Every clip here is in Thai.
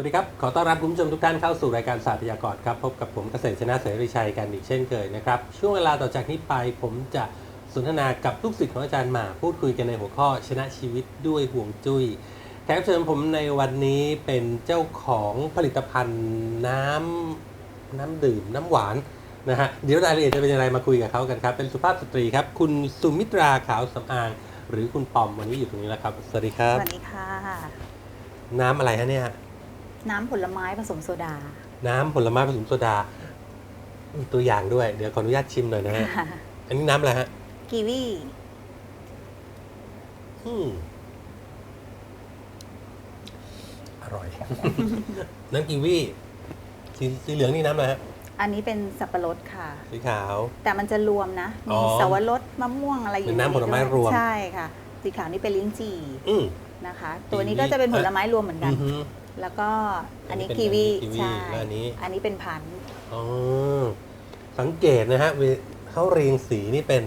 วัสดีครับ ขอต้อนรับคุณผู้ชมทุกท่านเข้าสู่รายการศาสตร์พยากรณ์ครับ พบกับผมเกษตรชนะเสรีชัยกันอีกเช่นเคยนะครับ ช่วงเวลาต่อจากนี้ไปผมจะสนทนากับลูกศิษย์ของอาจารย์หมาพูดคุยกันในหัวข้อชนะชีวิตด้วยห่วงจุย้ยแขกรับเชิญผมในวันนี้เป็นเจ้าของผลิตภัณฑ์น้ำน้ำดื่มน้ำหวานนะฮะเดี๋ยวรายละเอียดจะเป็นอย่างไรมาคุยกับเขากันครับ เป็นสุภาพสตรีครับ คุณสุมิตราขาวสำอาง หรือคุณปอมวันนี้อยู่ตรงนี้แล้วครับ สวัสดีครับ สวัสดีค่ะ น้ำอะไรฮะเนี่ย น้ำผลไม้ผสมโซดา น้ำผลไม้ผสมโซดา มีตัวอย่างด้วย เดี๋ยวขออนุญาตชิมหน่อยนะฮะ อันนี้น้ำอะไรฮะ กีวีอืมอร่อย น้ำกีวีสีสีเหลืองนี่น้ำอะไรฮะ อันนี้เป็นสับปะรดค่ะ สีขาว แต่มันจะรวมนะ อ๋มีอสวรสมะม่วงอะไรอยู่เป็นน้ำผลไม้ด้วยรวม ใช่ค่ะ สีขาวนี่เป็นลิ้นจี่อืม นะคะ ตัวนี้ก็จะเป็นผลไม้รวมเหมือนกัอืนอฮึ แล้วก็อันนี้อันนี้เป็นกีวีกีวีใช่แล้วอันนี้ อันนี้เป็นพันธุ์อ๋อสังเกตนะฮะเวเขาเรียงสีนี่เป็น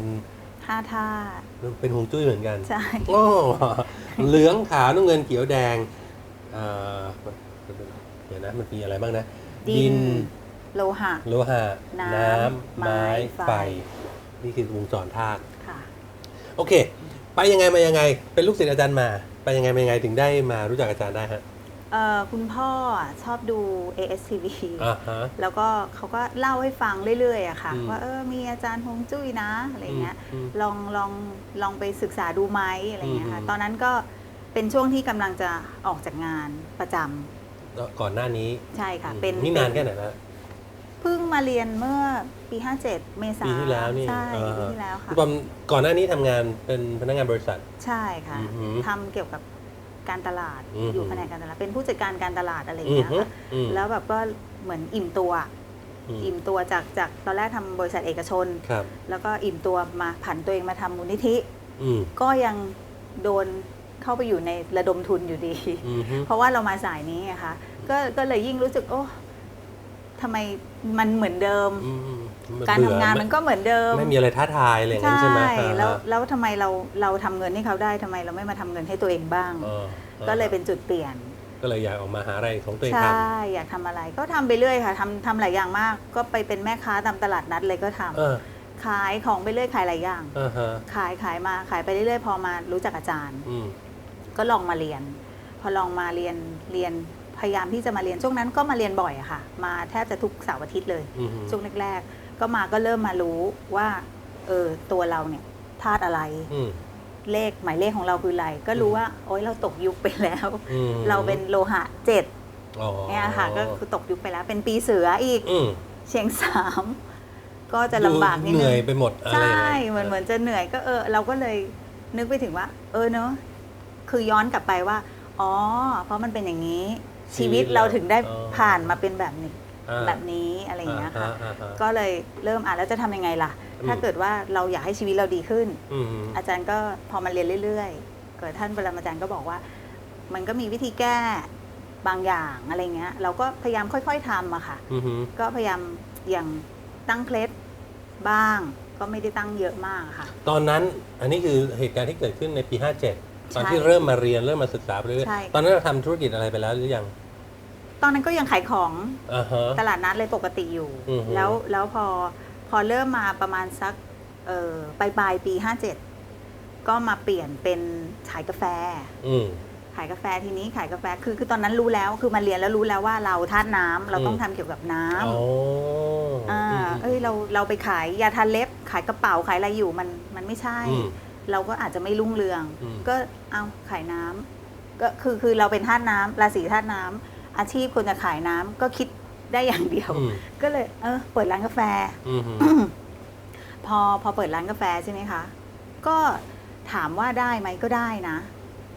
ห้าท่าเป็นหงจุ้ยเหมือนกันใช่ โอ้เหลืองขาวน้ำเงินเขียวแดงเอ่อเดี๋ยวนะมันมีอะไรบ้างนะดิน โลหะ โลหะน้ำน้ำไม้ไม้ไฟ ไฟ นี่คือวงจรธาตุ ค่ะ โอเค ไปยังไงมายังไง เป็นลูกศิษย์อาจารย์มา ไปยังไงมายังไงถึงได้มารู้จักอาจารย์ได้ฮะ เอ่อคุณพ่ออะชอบดู ASTV อ่าฮะ แล้วก็เขาก็เล่าให้ฟังเรื่อยๆอะค่ะ อืมว่าเออมีอาจารย์ฮวงจุ้ยนะอะไรเงี้ยอืมลองลองลองไปศึกษาดูไหมอะไรเงี้ยค่ะอืม ตอนนั้นก็เป็นช่วงที่กำลังจะออกจากงานประจำแล้วก่อนหน้านี้ใช่ค่ะอืมเป็นนี่นานแค่ไหนแล้วเพิ่งมาเรียนเมื่อปี 57 เมษาปีที่แล้วนี่ใช่อ่าฮะปีที่แล้วค่ะคุณปอมก่อนหน้านี้ทำงานเป็นพนักงานบริษัท ใช่ค่ะอือหือ ทำเกี่ยวกับ การตลาด อือหือออยู่แผนกการตลาด เป็นผู้จัดการการตลาดอะไรอืมเงี้ยฮึค่ะอืม แล้วแบบก็เหมือนอิ่มตัว อืมอิ่มตัวจากจากตอนแรกทำบริษัทเอกชน ครับแล้วก็อิ่มตัวมาผันตัวเองมาทำมูลนิธิ อืมก็ยังโดนเข้าไปอยู่ในระดมทุนอยู่ดี อืมฮึ เพราะว่าเรามาสายนี้ไงคะก็ก็เลยยิ่งรู้สึกโอ้ ทำไมมันเหมือนเดิม อืมอืมการทำงานมันก็เหมือนเดิมไม่มีอะไรท้าทายอะไรอย่างนั้นใช่ไหมอ่าแล้วฮะแล้วทำไมเราเราทำเงินให้เขาได้ทำไมเราไม่มาทำเงินให้ตัวเองบ้างอ่าก็เลยเป็นจุดเปลี่ยน ก็เลยอยากออกมาหาอะไรของตัวเองใชทำ่อยากทำอะไรก็ทำไปเรื่อยค่ะทำทำหลายอย่างมาก ก็ไปเป็นแม่ค้าตามตลาดนัดเลยก็ทำเออขายของไปเรื่อยขายหลายอย่าง อ่าฮะขายขายมาขายไปเรื่อยๆพอมารู้จักอาจารย์ อืมก็ลองมาเรียน พอลองมาเรียนเรียน พยายามที่จะมาเรียนช่วงนั้นก็มาเรียนบ่อยอะค่ะ มาแทบจะทุกเสาร์อาทิตย์เลยอืมฮึช่วงแรกๆ ก็มาก็เริ่มมารู้ว่าเออตัวเราเนี่ยธาตุอะไร อืม เลขหมายเลขของเราคืออะไร ก็รู้ว่าโอ๊ยเราตกยุคไปแล้ว อืมเราเป็นโลหะเจ็ดอ๋อเนี่ยค่ะ ก็คือตกยุคไปแล้ว เป็นปีเสืออีกอืมเชียงสามก็จะลำบากนิดเหนึนื่อยง ไปหมดอะไรใช่ย่างเหมือนเหมือนจะเหนื่อยก็เออเราก็เลยนึกไปถึงว่า เออเนอะคือย้อนกลับไปว่า อ๋อ เพราะมันเป็นอย่างนี้ ชีวิตเราถึงได้ผ่านมาเป็นแบบนี้อ่าแบบนี้อะไรอย่างเงี้ยค่ะอ่าฮะอ่าฮะก็เลยเริ่มอ่านแล้วจะทำยังไงล่ะอืมถ้าเกิดว่าเราอยากให้ชีวิตเราดีขึ้นอืมอาจารย์ก็พอมาเรียนเรื่อยๆ เกิดท่านปรมาจารย์ก็บอกว่า มันก็มีวิธีแก้บางอย่างอะไรเงี้ย เราก็พยายามค่อยๆทำอะค่ะอืมฮึก็พยายามอย่างตั้งเคล็ดบ้าง ก็ไม่ได้ตั้งเยอะมากอะค่ะ ตอนนั้นอันนี้คือเหตุการณ์ที่เกิดขึ้นในปี 57 ตอนใช่ที่เริ่มมาเรียนเริ่มมาศึกษาไปเรื่อยใช่ ๆตอนนั้นเราทำธุรกิจอะไรไปแล้วหรือยัง ตอนนั้นก็ยังขายของอ่าฮะ ตลาดนัดเลยปกติอยู่ อือฮึ แล้วแล้วพอพอเริ่มมาประมาณสักเอ่อปลายปลายๆปี 57 ก็มาเปลี่ยนเป็นขายกาแฟ อืม ขายกาแฟทีนี้ขายกาแฟคือคือตอนนั้นรู้แล้วคือมาเรียนแล้วรู้แล้วว่าเราธาตุน้ำเราต้องอืม ทำเกี่ยวกับน้ำ อ๋ออ่าอืมเอ้ยเราเราไปขายยาทาเล็บขายกระเป๋าขายอะไรอยู่มันมันไม่ใช่ อืม เราก็อาจจะไม่รุ่งเรือง อืม ก็เอาขายน้ำก็คือคือเราเป็นธาตุน้ำราศีธาตุน้ำอาชีพควรจะขายน้ำก็คิดได้อย่างเดียว อืมก็เลยเออเปิดร้านกาแฟ อืมฮึพอพอเปิดร้านกาแฟใช่ไหมคะ ก็ถามว่าได้ไหมก็ได้นะ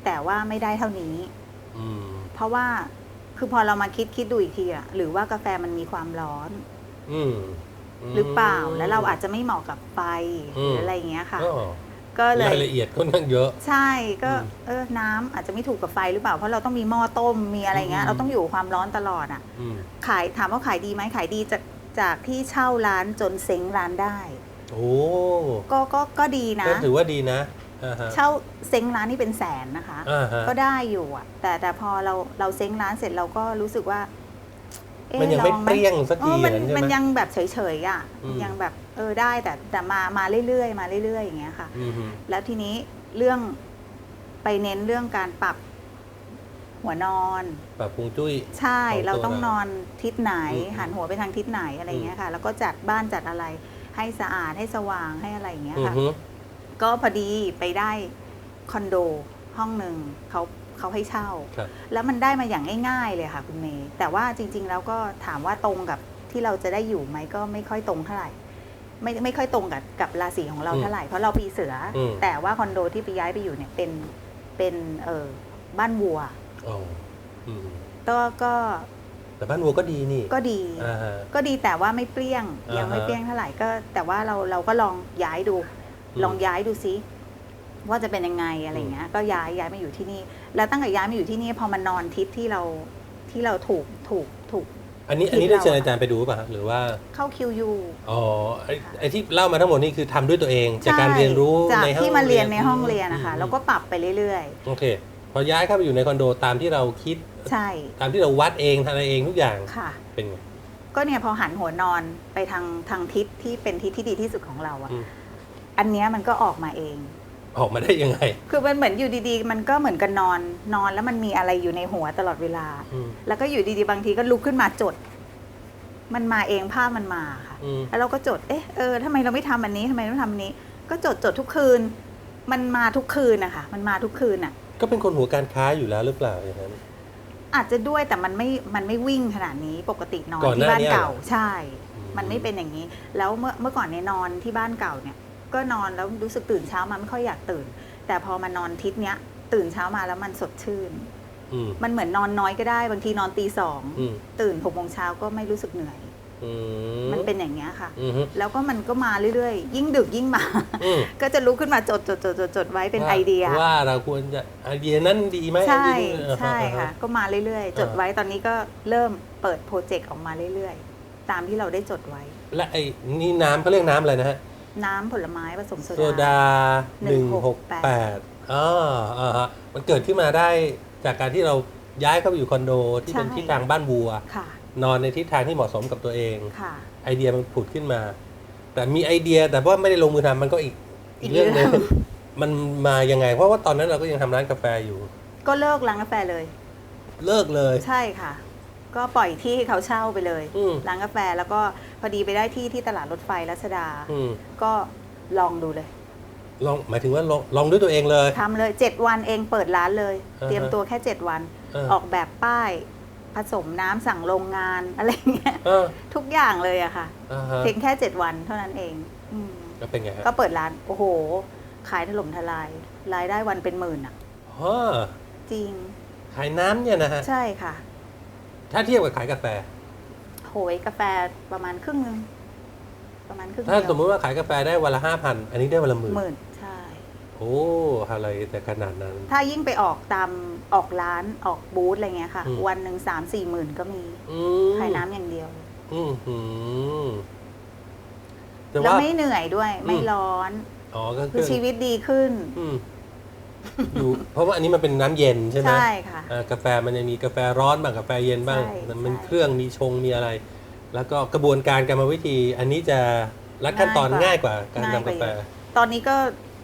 แต่ว่าไม่ได้เท่านี้ อืมเพราะว่าคือพอเรามาคิดคิดดูอีกทีอะหรือว่ากาแฟมันมีความร้อน อืม หรือเปล่าแล้วเราอาจจะไม่เหมาะกับไฟอืม หรืออะไรอย่างเงี้ยค่ะ อ๋อ ก็เลยรายละเอียดค่อนข้างเยอะ ใช่ก็อืมเออน้ำอาจจะไม่ถูกกับไฟหรือเปล่า เพราะเราต้องมีหม้อต้มมีอะไรเงี้อืยมเราต้องอยู่กับความร้อนตลอดอะอืมขายถามว่าขายดีไหมขายดีจากจากที่เช่าร้านจนเซ้งร้านได้ โอ้ก็ก็ก็ดีนะก็ถือว่าดีนะอ่าฮะเช่าเซ้งร้านนี่เป็นแสนนะคะอ่าฮะก็ได้อยู่อะแต่แต่พอเราเราเซ้งร้านเสร็จเราก็รู้สึกว่าเอ๊ะมันยังไม่ลอหเปรี้ยงสักเอทีออมันย่างนั้นใช่มันไหมยังแบบเฉยๆอะอืมยังแบบ เออได้แต่แต่มามาเรื่อยๆมาเรื่อยๆอย่างเงี้ยค่ะ อือฮึแล้วทีนี้เรื่องไปเน้นเรื่องการปรับหัวนอน ปรับปรุงจุ้ย ใช่ของตัวเราต้องเรานอนทิศไหน อืมหันหัวไปทางทิศไหนอะไรอย่างเงี้ยค่ะ แล้วก็จัดบ้านจัดอะไรให้สะอาดให้สว่างให้อะไรอย่างเงี้ยอือค่ะฮึก็พอดีไปได้คอนโดห้องหนึ่งเขาเขาให้เช่า ครับ แล้วมันได้มาอย่างง่ายๆเลยค่ะคุณเมย์แต่ว่าจริง ๆ แล้วก็ถามว่าตรงกับที่เราจะได้อยู่ไหมก็ไม่ค่อยตรงเท่าไหร่ ไม่ไม่ค่อยตรงกับกับราศีของเราอืมเท่าไหร่เพราะเราปีเสืออม แต่ว่าคอนโดที่ไปย้ายไปอยู่เนี่ยเป็นเป็นเออบ้านวัวอ๋ออืมก็ก็แต่บ้านวัวก็ดีนี่ก็ดี อ่าฮะ ก็ดีแต่ว่าไม่เปรี้ยงอ่าฮะยังไม่เปรี้ยงเท่าไหร่ก็ แต่ว่าเราเราก็ลองย้ายดูอืมลองย้ายดูซิว่าจะเป็นยังไงอะไรอย่างเงี้ย ก็ย้ายย้ายมาอยู่ที่นี่ แล้วตั้งแต่ย้ายมาอยู่ที่นี่พอมันนอนทิศที่เราที่เราถูกถูกถูก อันนี้ที่อันนี้ได้เราเชิญอาจารย์ไปดูป่ะฮะหรือว่าเข้าคิวยูอ๋อไอ้ค่ะไอ้ที่เล่ามาทั้งหมดนี่คือทำด้วยตัวเอง จากการเรียนรู้จากในห้องที่มาเรียนในห้องมเรียนนะคะอืมแล้วก็ปรับไปเรื่อยโอเค พอย้ายเข้าไปอยู่ในคอนโดตามที่เราคิด ๆ ใช่ตามที่เราวัดเองทำอะไรเองทุกอย่างค่ะ เป็นไง ก็เนี่ยพอหันหัวนอนไปทางทางทิศที่เป็นทิศที่ดีที่สุดของเราอะอืม อันเนี้ยมันก็ออกมาเอง ออกมาได้ยังไง คือมันเหมือนอยู่ดีๆ มันก็เหมือนกันนอนนอนแล้วมันมีอะไรอยู่ในหัวตลอดเวลา อืม แล้วก็อยู่ดีๆ บางทีก็ลุกขึ้นมาจด มันมาเองภาพมันมาค่ะอืม แล้วเราก็จดเอ๊ะเออทำไมเราไม่ทำอันนี้ทำไมเราไม่ทำอันนี้ ก็จดจดทุกคืน มันมาทุกคืนนะคะมันมาทุกคืนอะ ก็เป็นคนหัวการค้าอยู่แล้วหรือเปล่าอย่างนั้น อาจจะด้วยแต่มันไม่มันไม่วิ่งขนาดนี้ปกตินอนก่อนหที่น้าบ้านเนี้ยเก่าเหรอ ใช่อืมมันไม่เป็นอย่างนี้ แล้วเมื่อเมื่อก่อนเนี่ยนอนที่บ้านเก่าเนี่ย ก็นอนแล้วรู้สึกตื่นเช้ามาไม่ค่อยอยากตื่น แต่พอมานอนทิศเนี้ย ตื่นเช้ามาแล้วมันสดชื่น อืม มันเหมือนนอนน้อยก็ได้ บางทีนอนตีสองอืม ตื่นหกโมงเช้าก็ไม่รู้สึกเหนื่อย อืมันเป็นอย่างเงี้ยค่ะ อืมฮึแล้วก็มันก็มาเรื่อยๆ ยิ่งดึกยิ่งมา อืม ก็จะลุกขึ้นมาจดจดจดจดจดไว้เป็นว่าไอเดีย ว่าเราควรจะไอเดียนั้นดีไหมใช่ไอเดียนี้ใช่อ่าฮ ค่ะ ก็มาเรื่อยๆ จดไว้ตอนนี้ก็เริ่มเปิดโปรเจกต์ออกมาเรื่อยๆ ตามที่เราได้จดไว้ และไอ้นี่น้ำเขาเรียกน้ำอะไรนะฮะ น้ำผลไม้ผสมโซโซดา ดาหนึ่งหกแปด1668อ๋ออ่าฮะมันเกิดขึ้นมาได้จากการที่เราย้ายเข้าไปอยู่คอนโดที่เป็นใช่ ทิศทางบ้านวัว ค่ะ นอนในทิศทางที่เหมาะสมกับตัวเอง ค่ะ ไอเดียมันผุดขึ้นมา แต่มีไอเดียแต่ว่าไม่ได้ลงมือทำมันก็อีกอีกเรื่องหนึงอีกเรื่อง มันมายังไง เพราะว่าตอนนั้นเราก็ยังทำร้านกาแฟอยู่ ก็เลิกร้านกาแฟเลย เลิกเลย ใช่ค่ะ ก็ปล่อยที่ให้เขาเช่าไปเลยอืม ร้านกาแฟแล้วก็พอดีไปได้ที่ที่ตลาดรถไฟรัชดา อืมก็ลองดูเลยลองหมายถึงว่าลองลองด้วยตัวเองเลย ทำเลยเจ็ดวันเองเปิดร้านเลย อ่าฮะ เตรียมตัวแค่เจ็ดวัน เออออกแบบป้าย ผสมน้ำสั่งโรงงานอะไรเงี้ยเออทุกอย่างเลยอะค่ะ อ่าฮะเพียงแค่เจ็ดวันเท่านั้นเองอืมก็เป็นไงฮะก็เปิดร้าน โอ้โห ขายถล่มทลาย รายได้วันเป็นหมื่นอะอ๋อจริง ขายน้ำเนี่ยนะฮะ ใช่ค่ะ ถ้าเทียบกับขายกาแฟ โหยกาแฟประมาณครึ่งนึงประมาณครึ่งถ้าเดียวสมมติว่าขายกาแฟได้วันละห้าพันอันนี้ได้วันละหมื่นหมื่นใช่ โอ้อะไรแต่ขนาดนั้น ถ้ายิ่งไปออกตามออกร้านออกบูธอะไรเงี้ยค่ะ อืม วันหนึ่งสามสี่หมื่นก็มีอืมขายน้ำอย่างเดียว อืมหืมแต่แล้วว่า ไม่เหนื่อยด้วย ไม่อืม ร้อน อ๋อก็คือชีวิตดีขึ้น อืม อยู่เพราะว่าอันนี้มันเป็นน้ำเย็นใช่ไหมใช่ค่ะ อ่ากาแฟมันจะมีกาแฟร้อนบ้างกาแฟเย็นบ้าง ใช่มันใช่เครื่องมีชงมีอะไร แล้วก็กระบวนการกรรมวิธีอันนี้จะรัดขั้นตอนง่ายกว่าการง่ายทำกาแฟเยอะตอนนี้ก็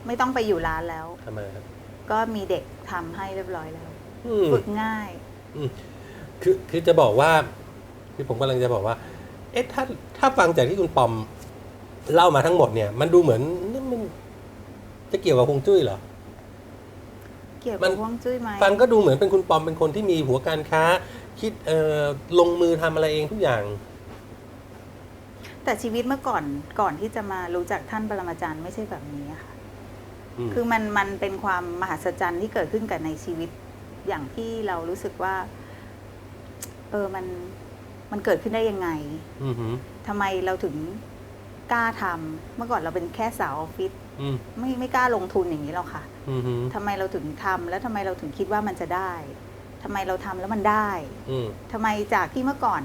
ไม่ต้องไปอยู่ร้านแล้ว ทำไมครับก็มีเด็กทำให้เรียบร้อยแล้ว อืม ฝึกง่าย คือคือจะบอกว่าคือผมกำลังจะบอกว่า เอ๊ะถ้าถ้าฟังจากที่คุณปอมเล่ามาทั้งหมดเนี่ย มันดูเหมือนนี่มันจะเกี่ยวกับฮวงจุ้ยเหรอ เกี่ยวมักับนห่วงจุ้ยไหมฟังก็ดูเหมือนเป็นคุณปอมเป็นคนที่มีหัวการค้า คิดเอ่อลงมือทำอะไรเองทุกอย่าง แต่ชีวิตเมื่อก่อนก่อนที่จะมารู้จักท่านปรมาจารย์ไม่ใช่แบบนี้อะค่ะอืมคือมันมันเป็นความมหัศจรรย์ที่เกิดขึ้นกับในชีวิตอย่างที่เรารู้สึกว่า เออมันมันเกิดขึ้นได้ยังไงอืมหืมทำไมเราถึงกล้าทำเมื่อก่อนเราเป็นแค่สาวออฟฟิศอืม ไม่ไม่กล้าลงทุนอย่างนี้หรอกค่ะอืมหืมทำไมเราถึงทำแล้วทำไมเราถึงคิดว่ามันจะได้ทำไมเราทำแล้วมันได้อืมทำไมจากที่เมื่อก่อน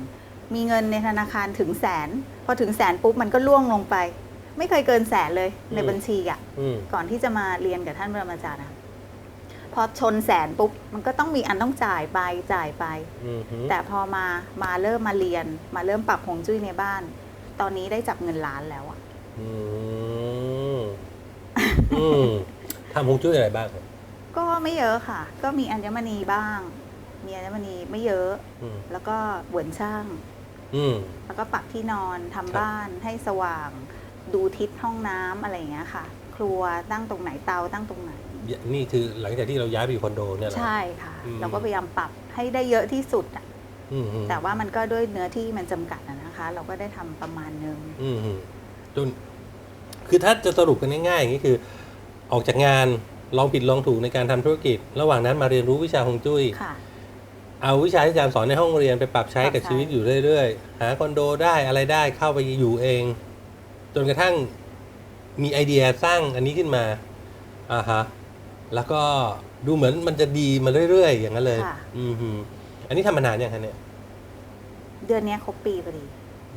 มีเงินในธนาคารถึงแสน พอถึงแสนปุ๊บมันก็ล่วงลงไป ไม่เคยเกินแสนเลยในอืมบัญชีอะอืมก่อนที่จะมาเรียนกับท่านปรมาจารย์นะพอชนแสนปุ๊บมันก็ต้องมีอันต้องจ่ายไปจ่ายไปอืมฮึแต่พอมามาเริ่มมาเรียน มาเริ่มปรับฮวงจุ้ยในบ้าน ตอนนี้ได้จับเงินล้านแล้วอะอืม อืมทำฮวงจุ้ยอะไรบ้างครับก็ไม่เยอะค่ะ ก็มีอัญมณีบ้าง มีอัญมณีไม่เยอะ อืมแล้วก็หวนช่าง อืม แล้วก็ปักที่นอนทำครับ บ้านให้สว่าง ดูทิศห้องน้ำอะไรอย่างเงี้ยค่ะ ครัวตั้งตรงไหนเตาตั้งตรงไหน นี่คือหลังจากที่เราย้ายไปอยู่คอนโดเนี่ยเหรอ ใช่ค่ะ อืม เราก็พยายามปรับให้ได้เยอะที่สุดอะอืมฮึแต่ว่ามันก็ด้วยเนื้อที่มันจำกัดอะนะคะ เราก็ได้ทำประมาณนึง อืมฮึจน คือถ้าจะสรุปกันง่ายๆอย่างนี้คือ ออกจากงานลองผิดลองถูกในการทำธุรกิจ ระหว่างนั้นมาเรียนรู้วิชาฮวงจุ้ยค่ะเอาวิชาที่อาจารย์สอนในห้องเรียนไปปรับใช้กับปรับใช้ชีวิตอยู่เรื่อยๆ หาคอนโดได้อะไรได้เข้าไปอยู่เอง จนกระทั่งมีไอเดียสร้างอันนี้ขึ้นมาอ่าฮะแล้วก็ดูเหมือนมันจะดีมาเรื่อยๆ อย่างนั้นเลยค่ะอืมฮึอันนี้ทำมานานยังคะเนี่ย เดือนเนี้ยครบปีพอดี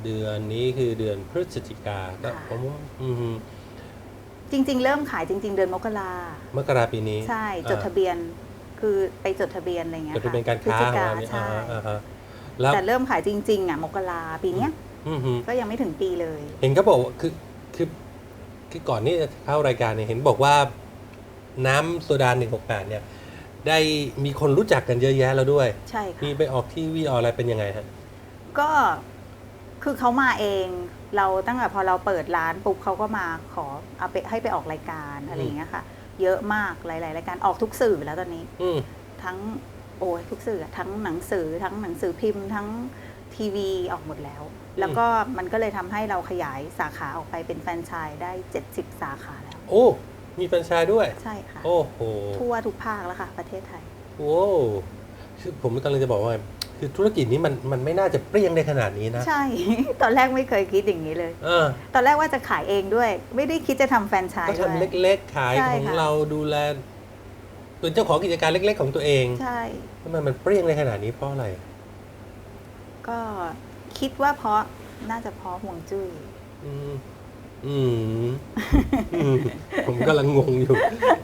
เดือนนี้คือเดือนพฤศจิกาก็ค่ะผมอืมฮึจริง ๆ เริ่มขายจริง ๆ เดือนมกรามกราปีนี้ ใช่จดทะเบียนคือไปจดทะเบียนอะไรเงี้ยจดทะเบียนการพฤศค้าจิของกาเราเนี่ยใช่อ่าฮะอ่าฮะแล้วแต่เริ่มขายจริง ๆ อะ มกราปีเนี้ยอืมฮึก็ยังไม่ถึงปีเลย เห็นเขาบอกว่าคือคือคือก่อนที่จะเข้ารายการเนี่ยเห็นบอกว่าน้ำโซดา 168 เนี่ย ได้มีคนรู้จักกันเยอะแยะแล้วด้วย ใช่ค่ะมีไปออกทีวีออกอะไรเป็นยังไงฮะก็ คือเขามาเอง เราตั้งแต่พอเราเปิดร้านปุ๊บเขาก็มาขอเอาไปให้ไปออกรายการอะไรอย่างเงี้ยค่ะ เยอะมากหลายๆรายการออกทุกสื่อแล้วตอนนี้ อืมทั้งโอ้ยทุกสื่ออะทั้งหนังสือทั้งหนังสือพิมพ์ ทั้งทีวีออกหมดแล้ว แล้วก็มันก็เลยทำให้เราขยายสาขาออกไปเป็นแฟรนไชส์ได้ 70 สาขาแล้ว โอ้ มีแฟรนไชส์ด้วย ใช่ค่ะ โอ้โหทั่วทุกภาคแล้วค่ะ ประเทศไทยโอ้คือผมกำลังจะบอกว่า คือธุรกิจนี้มันมันไม่น่าจะเปรี้ยงได้ขนาดนี้นะ ใช่ ตอนแรกไม่เคยคิดอย่างนี้เลย เออ ตอนแรกว่าจะขายเองด้วย ไม่ได้คิดจะทำแฟรนไชก็ส์ด้วย ทำเล็กๆ ขายใช่ของค่ะ เราดูแลเป็นเจ้าของกิจการเล็กๆ ของตัวเองใช่ ทำไมมันเปรี้ยงได้ขนาดนี้เพราะอะไร ก็คิดว่าเพราะน่าจะเพราะห่วงจุ้ย อืม อืม อืม ผมกำลังงงอยู่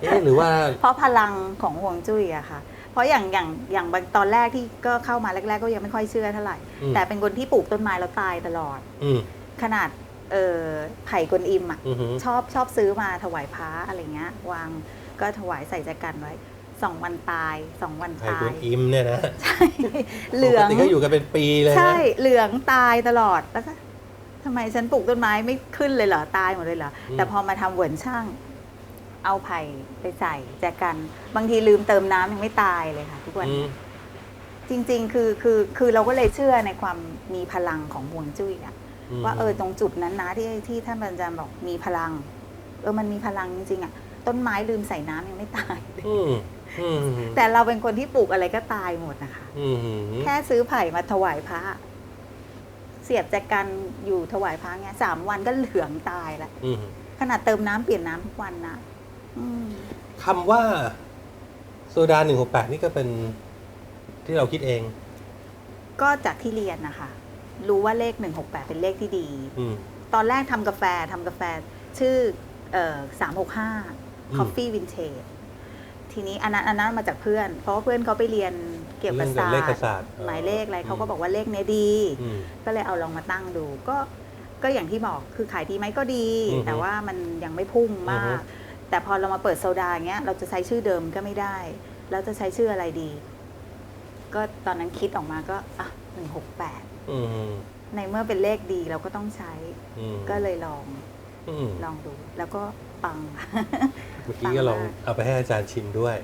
เอ๊ะหรือว่า เพราะพลังของห่วงจุ้ยอะค่ะเพ ราะอย่างอย่างอย่างบางตอนแรกที่ก็เข้ามาแรก ๆ ก็ยังไม่ค่อยเชื่อเท่าไหร่ อืม แต่เป็นคนที่ปลูกต้นไม้แล้วตายตลอด อืมขนาดเออไผ่กวนอิมอะอือหือชอบชอบซื้อมาถวายพระอะไรเงี้ยวางก็ถวายใส่แจกันไว้สองวันตายสองวันไข่ตาคุยณอิมเนี่ยนะใช่เหลืองปกติก็อยู่กันเป็นปีเลยนะ ใช่เหลืองตายตลอดแล้วก็ทำไมฉันปลูกต้นไม้ไม่ขึ้นเลยเหรอ ตายหมดเลยเหรอแต่พอมาทำเหวนช่าง เอาไผ่ไปใส่แจกัน บางทีลืมเติมน้ำยังไม่ตายเลยค่ะ ทุกวันอืมนี้จริง ๆ คือคือคือเราก็เลยเชื่อในความมีพลังของห่วงจุ้ยอะว่าเออตรงจุดนั้นนะที่ที่ท่านอาจารย์บอกมีพลัง เออมันมีพลังจริงๆอะต้นไม้ลืมใส่น้ำยังไม่ตายเลยอืมอืมแต่เราเป็นคนที่ปลูกอะไรก็ตายหมดนะคะอืมแค่ซื้อไผ่มาถวายพระเสียบแจกันอยู่ถวายพระเงี้ยสามวันก็เหลืองตายแล้วอืมขนาดเติมน้ำเปลี่ยนน้ำทุกวันนะอืม คำว่าโซดาหนึ่งหกแปดนี่ก็เป็นที่เราคิดเอง ก็จากที่เรียนนะคะ รู้ว่าเลขหนึ่งหกแปดเป็นเลขที่ดี อืม ตอนแรกทำกาแฟทำกาแฟชื่อสามหกห้าอืม Coffee Vintage ทีนี้อันนั้นอันนั้นมาจากเพื่อน เพราะว่าเพื่อนเขาไปเรียนเกี่ยวกับศาสตเรื่องเลขร์ศาสตร์อ๋อหมายเลขอะไรเขาก็อืมบอกว่าเลขเนี้ยดี อืม ก็เลยเอาลองมาตั้งดู ก็ก็อย่างที่บอกคือขายดีไหมก็ดี อือฮึแต่ว่ามันยังไม่พุ่งมาอือฮึก แต่พอเรามาเปิดโซดาอย่างเงี้ยเราจะใช้ชื่อเดิมก็ไม่ได้แล้วจะใช้ชื่ออะไรดี ก็ตอนนั้นคิดออกมาก็อะหนึ่งหกแปดอืมในเมื่อเป็นเลขดีเราก็ต้องใช้ อืมก็เลยลองอืมลองดู แล้วก็ปัง เมื่อกี้ก็ลองฟังมากเอาไปให้อาจารย์ชิมด้วย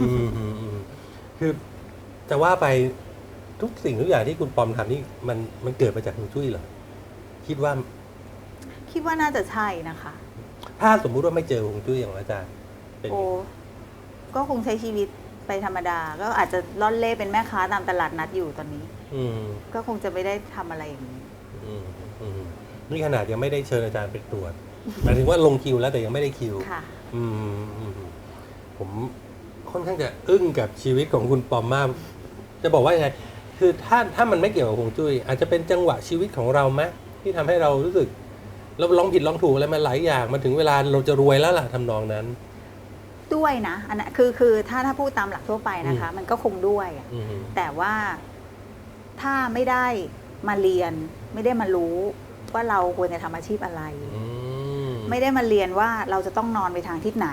อืมอืมอืมคือจะว่าไปทุกสิ่งทุกอย่างที่คุณปอมทำนี่มันมันเกิดมาจากฮวงจุ้ยเหรอคิดว่า คิดว่าน่าจะใช่นะคะ ถ้าสมมุติว่าไม่เจอฮวงจุ้ยอย่างอาจารย์เป็นไงโอ้ก็คงใช้ชีวิตไปธรรมดา ก็อาจจะล่อนเล่เป็นแม่ค้าตามตลาดนัดอยู่ตอนนี้ อืมก็คงจะไม่ได้ทำอะไรอย่างนี้ อืมอืมนี่ขนาดยังไม่ได้เชิญอาจารย์ไปตรวจหมายถึงว่าลงคิวแล้วแต่ยังไม่ได้คิว ค่ะ อืมอืมผมค่อนข้างจะอึ้งกับชีวิตของคุณปอมมาก จะบอกว่ายังไง คือถ้าถ้ามันไม่เกี่ยวกับฮวงจุ้ยอาจจะเป็นจังหวะชีวิตของเราไหมที่ทำให้เรารู้สึก แล้วลองผิดลองถูกอะไรมาหลายอย่างมาถึงเวลาเราจะรวยแล้วล่ะทำนองนั้น ด้วยนะอันนั้นคือคือถ้าถ้าพูดตามหลักทั่วไปนะคะ มันก็คงด้วยอะอืมแต่ว่าถ้าไม่ได้มาเรียน ไม่ได้มารู้ว่าเราควรจะทำอาชีพอะไรอืมไม่ได้มาเรียนว่าเราจะต้องนอนไปทางทิศไหน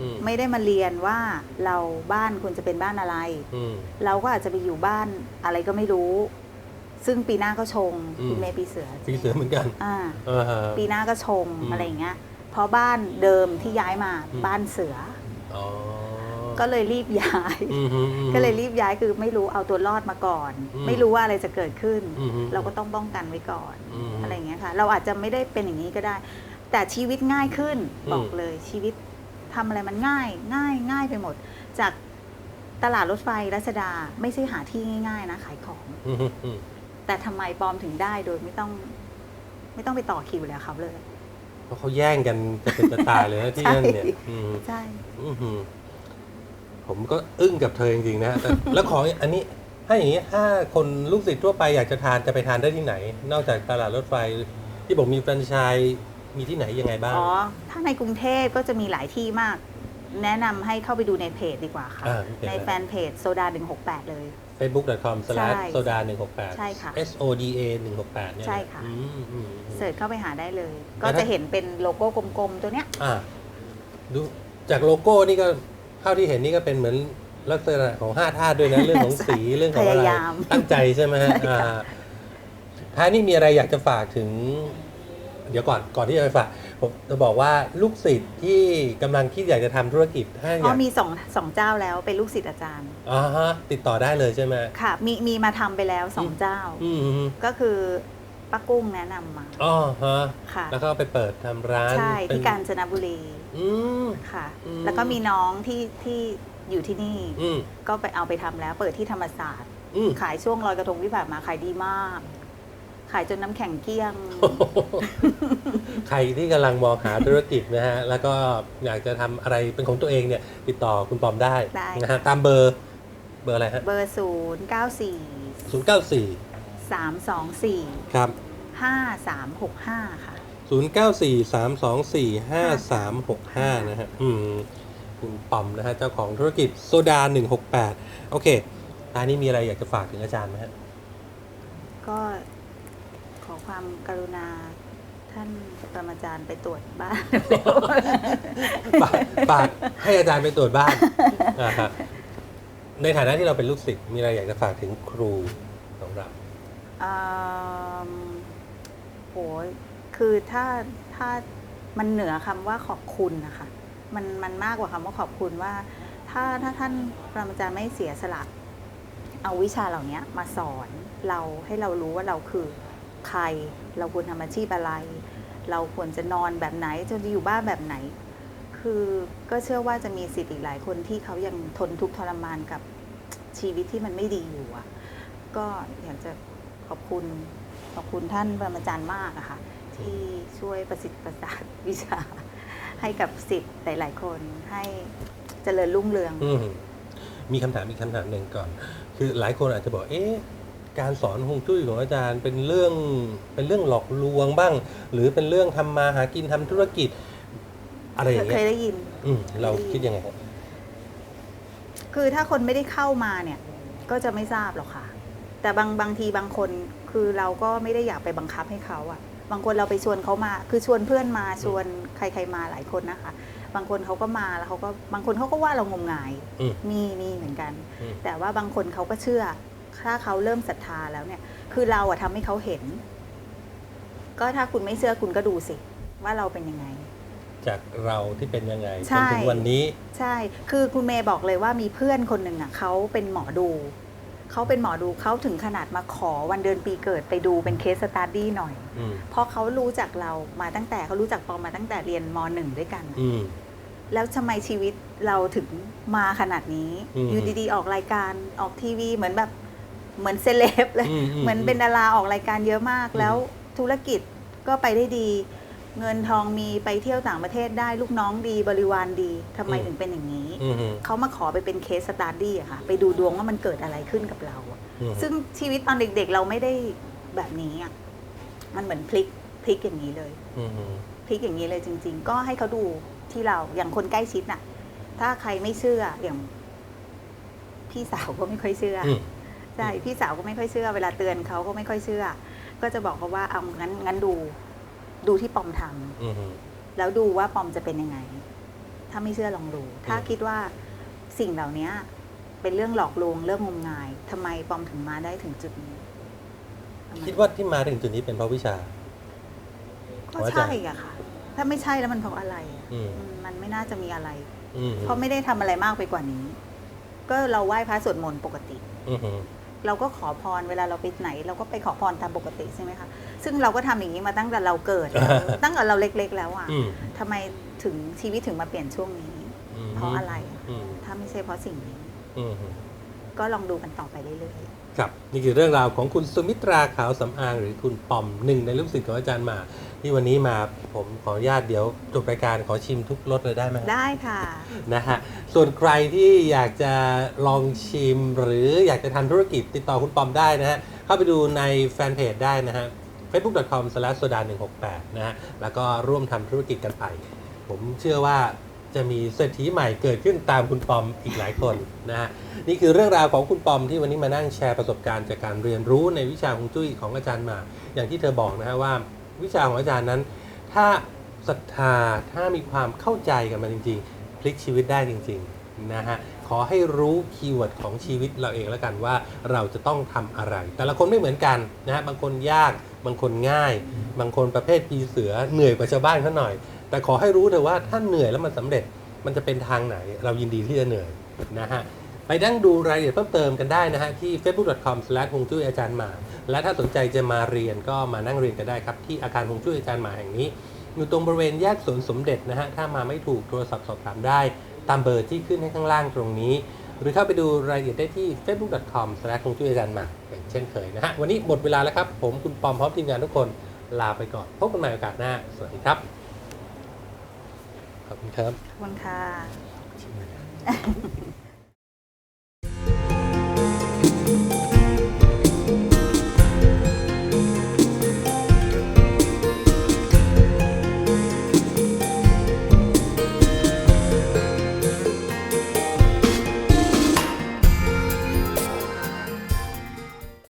อืมไม่ได้มาเรียนว่าเราบ้านควรจะเป็นบ้านอะไรอืมเราก็อาจจะไปอยู่บ้านอะไรก็ไม่รู้ ซึ่งปีหน้าก็ชงอืม คุณเมย์ปีเสือปีเสือเหมือนกันอ่าอ่าฮะ ปีหน้าก็ชงอืม อะไรอย่างเงี้ยเพราะบ้านเดิมที่ย้ายมาอืมบ้านเสืออ๋อก็เลยรีบย้าย อืมฮึอืมก็เลยรีบย้ายคือไม่รู้เอาตัวรอดมาก่อน อืมไม่รู้ว่าอะไรจะเกิดขึ้น อืมฮึเราก็ต้องป้องกันไว้ก่อนอืมอะไรอย่างเงี้ยค่ะ เราอาจจะไม่ได้เป็นอย่างนี้ก็ได้ แต่ชีวิตง่ายขึ้นอืม บอกเลยชีวิตทำอะไรมันง่าย ง่ายง่ายไปหมด จากตลาดรถไฟรัชดาไม่ใช่หาที่ง่าย ๆ นะขายของ อืมฮึอืม แต่ทำไมปลอมถึงได้โดยไม่ต้อง ไม่ต้องไปต่อคิวแล้วเขาเลย เพราะเขาแย่งกันจะเป็นจะตายเลยนะที่นั่นเนี่ยใช่อืมใช่ อื้อหือผมก็อึ้งกับเธอจริงๆนะแต่แล้วของอันนี้ถ้าอย่างนี้ถ้าคนลูกศิษย์ทั่วไปอยากจะทานจะไปทานได้ที่ไหน นอกจากตลาดรถไฟที่บอกมีแฟรนไชส์มีที่ไหนยังไงบ้าง อ๋อ ถ้าในกรุงเทพก็จะมีหลายที่มาก แนะนำให้เข้าไปดูในเพจดีกว่าค่ะ อ่าเพจอะไรในแฟนเพจโซดา168 เลย facebook.com ใช่ s o d a 168 ใช่ค่ะ s o d a 168เนี่ยนใช่ค่ะ อืมอืมอืม เสิร์ชเข้าไปหาได้เลยแล้วก็ถ้า จะเห็นเป็นโลโก้กลมๆ ตัวเนี้ย อ่าดูจากโลโก้นี่ก็เท่าที่เห็นนี่ก็เป็นเหมือนลักษณะของห้าธาตุด้วยนะเรื่องของสีเรื่องของอะไรพยายามตั้งใจใช่ไหมฮะใช่ค่ะอ่าท้ายนี่มีอะไรอยากจะฝากถึง เดี๋ยวก่อนก่อนที่จะไปฝากผมจะบอกว่าลูกศิษย์ที่กำลังคิดอยากจะทำธุรกิจถ้าออ๋อยากมีสองสองเจ้าแล้วเป็นลูกศิษย์อาจารย์ อ่าฮะติดต่อได้เลยใช่ไหม ค่ะ มีมีมาทำไปแล้วสองเจ้าอืมอืมก็คือป้ากุ้งแนะนำมาอ๋อฮะค่ะ แล้วก็ไปเปิดทำร้านใช่เป็นที่กาญจนบุรีอืม ค่ะ อืม แล้วก็มีน้องที่ที่อยู่ที่นี่อืมก็ไปเอาไปทำแล้ว เปิดที่ธรรมศาสตร์ อืมขายช่วงลอยกระทงที่ผ่านมาขายดีมาก ขายจนน้ำแข็งเกลี้ยง ใครที่กำลังมองหาธุรกิจนะฮะ แล้วก็อยากจะทำอะไรเป็นของตัวเองเนี่ย ติดต่อคุณปอมได้ได้ นะฮะตามเบอร์เบอร์อะไรฮะเบอร์ศูนย์เก้าสี่0 9สามสองสี่4ครับห้าสามหกห้าค่ะ 0 9 4 3 2 4 5 3 6 5 นะฮะอืมคุณปอมนะฮะ เจ้าของธุรกิจโซดา 168 โอเคตอนนี้มีอะไรอยากจะฝากถึงอาจารย์ไหมฮะ ก็ข อความกรุณา ท่านปรมาจารย์ไปตรวจบ้าน ฝากฝากให้อาจารย์ไปตรวจบ้านนะฮะในฐานะที่เราเป็นลูกศิษย์มีอะไรอยากจะฝากถึงครูของเรา อืมโหยคือถ้าถ้ามันเหนือคำว่าขอบคุณนะคะ มันมันมากกว่าคำว่าขอบคุณว่า ถ้าถ้าท่านปรมาจารย์ไม่เสียสละ เอาวิชาเหล่านี้มาสอนเราให้เรารู้ว่าเราคือ ใคร เราควรทำอาชีพอะไร เราควรจะนอนแบบไหนจะอยู่บ้านแบบไหน คือก็เชื่อว่าจะมีสิทธิ์อีกหลายคนที่เขายังทนทุกข์ทรมานกับชีวิตที่มันไม่ดีอยู่อะก็อยากจะขอบคุณขอบคุณท่านปรมาจารย์มากอะค่ะ ที่ช่วยประสิทธิ์ประสาทวิชา ให้กับสิทธิ์หลาย ๆ คนให้เจริญรุ่งเรือง อืมมีคำถามอีกคำถามหนึ่งก่อน คือหลายคนอาจจะบอกเอ๊ะ การสอนฮวงจุ้ยของอาจารย์เป็นเรื่องเป็นเรื่องหลอกลวงบ้าง หรือเป็นเรื่องทำมาหากินทำธุรกิจ อะไรอย่างเคเงี้ยยได้ยิน อืมเราคิดยังไงครับคือถ้าคนไม่ได้เข้ามาเนี่ย ก็จะไม่ทราบหรอกค่ะ แต่บางบางทีบางคนคือเราก็ไม่ได้อยากไปบังคับให้เขาอะบางคนเราไปชวนเขามา คือชวนเพื่อนมาชวนใครๆมาหลายคนนะคะ บางคนเขาก็มาแล้วเขาก็บางคนเขาก็ว่าเรางมงาย อืม มีมีเหมือนกัน อืม แต่ว่าบางคนเขาก็เชื่อ ถ้าเขาเริ่มศรัทธาแล้วเนี่ย คือเราอะทำให้เขาเห็น ก็ถ้าคุณไม่เชื่อคุณก็ดูสิ ว่าเราเป็นยังไง จากเราที่เป็นยังไงจใช่ นถึงวันนี้ ใช่ คือคุณเมย์บอกเลยว่ามีเพื่อนคนหนึ่งอะเขาเป็นหมอดู เขาเป็นหมอดูเขาถึงขนาดมาขอวันเดือนปีเกิดไปดูเป็นเคสสต u ดี้หน่อย อืมเพราะเขารู้จักเรามาตั้งแต่เขารู้จักปอมาตั้งแต่เรียนมหนึ่งด้วยกัน อืม แล้วทำไมชีวิตเราถึงมาขนาดนี้ อืม อยู่ดีๆ ออกรายการออกทีวีเหมือนแบบ เหมือนเซเลบเลย อืมอืมเหมือนเป็นดาราออกรายการเยอะมาก อืม แล้วธุรกิจก็ไปได้ดี เงินทองมีไปเที่ยวต่างประเทศได้ลูกน้องดีบริวารดีทำไมถึงเป็นอย่างนี้ อืมอืมเขามาขอไปเป็นเคสสตาร์ดี้อะค่ะ ไปดูดวงว่ามันเกิดอะไรขึ้นกับเราอะอืมซึ่งชีวิตตอนเด็กๆ เราไม่ได้แบบนี้อะมันเหมือนพลิกพลิกอย่างนี้เลย อืมพลิกอย่างนี้เลยจริง ๆ ก็ให้เขาดูที่เราอย่างคนใกล้ชิดน่ะ ถ้าใครไม่เชื่ออย่าง พี่สาวก็ไม่ค่อยเชื่อออืม ใช่พี่สาวก็ไม่ค่อยเชื่อ เวลาเตือนเขาก็ไม่ค่อยเชื่อ ก็จะบอกเขาว่าเอางั้นงั้นดูดูที่ปอมทำอืมแล้วดูว่าปอมจะเป็นยังไง ถ้าไม่เชื่อลองดู ถ้าอืมคิดว่าสิ่งเหล่านี้เป็นเรื่องหลอกลวงเรื่องงมงายทำไมปอมถึงมาได้ถึงจุดนี้ประมณคิดว่าที่มาถึงจุดนี้เป็นเพราะวิชา ก็ว่าจะใช่อะค่ะ ถ้าไม่ใช่แล้วมันเพราะอะไรอะอืมอืมมันไม่น่าจะมีอะไรอืมเพราะไม่ได้ทำอะไรมากไปกว่านี้ ก็เราไหว้พระสวดมนต์ปกติอืม เราก็ขอพรเวลาเราไปไหน เราก็ไปขอพรตามปกติใช่ไหมคะซึ่งเราก็ทำอย่างนี้มาตั้งแต่เราเกิดแล้วตั้งแต่เราเล็กๆ แล้วอะอืมทำไมถึงชีวิตถึงมาเปลี่ยนช่วงนี้อืมเพราะอะไรอะอืมถ้าไม่ใช่เพราะสิ่งนี้อืมก็ลองดูกันต่อไปเรื่อย ครับนี่คือเรื่องราวของคุณสุมิตราขาวสำอางหรือคุณปอมหนึ่งในลูกศิษย์ของอาจารย์หมา ที่วันนี้มาผมขออนุญาตเดี๋ยวจบรายการขอชิมทุกรสเลยได้ไหมๆได้ค่ะ นะฮะส่วนใครที่อยากจะลองชิมหรืออยากจะทำธุรกิจติดต่อคุณปอมได้นะฮะเข้าไปดูในแฟนเพจได้นะฮะ facebook.com s l a s h s o d a 168 นะฮะแล้วก็ร่วมทำธุรกิจกันไป ผมเชื่อว่า จะมีเศรษฐีใหม่เกิดขึ้นตามคุณปอมอีกหลายคนนะฮะนี่คือเรื่องราวของคุณปอมที่วันนี้มานั่งแชร์ประสบการณ์จากการเรียนรู้ในวิชาฮวงจุ้ยของอาจารย์มา อย่างที่เธอบอกนะฮะว่า วิชาของอาจารย์นั้น ถ้าศรัทธาถ้ามีความเข้าใจกันมาจริง ๆ พลิกชีวิตได้จริงๆนะฮะขอให้รู้คีย์เวิร์ดของชีวิตเราเองแล้วกันว่าเราจะต้องทำอะไร แต่ละคนไม่เหมือนกันนะฮะบางคนยากบางคนง่าย บางคนประเภทปีเสือเหนื่อยกว่าชาวบ้านเขาหน่อย แต่ขอให้รู้เถอะว่าถ้าเหนื่อยแล้วมันสำเร็จมันจะเป็นทางไหน เรายินดีที่จะเหนื่อยนะฮะไปดั้งดูรายละเอียดเพิ่มเติมกันได้นะฮะ ที่ facebook.com s l a s h ฮงจุ้ยอาจารย์หมา และถ้าสนใจจะมาเรียนก็มานั่งเรียนกันได้ครับ ที่อาคารฮงจุ้ยอาจารย์หมาแห่งนี้ อยู่ตรงบริเวณแยกสวนสมเด็จนะฮะ ถ้ามาไม่ถูกโทรศัพท์สอบถามได้ ตามเบอร์ที่ขึ้นให้ข้างล่างตรงนี้ หรือเข้าไปดูรายละเอียดได้ที่ facebook.com s l a s h ฮงจุ้ยอาจารย์หมาอย่างเช่นเคยนะฮะวันนี้หมดเวลาแล้วครับผมคุณปอมพร้อมทีมงานทุกคนลาไปก่อนพบกันใหม่โอกาสหน้าสวัสดีครับ ขอบคุณครับขอบคุณค่ะ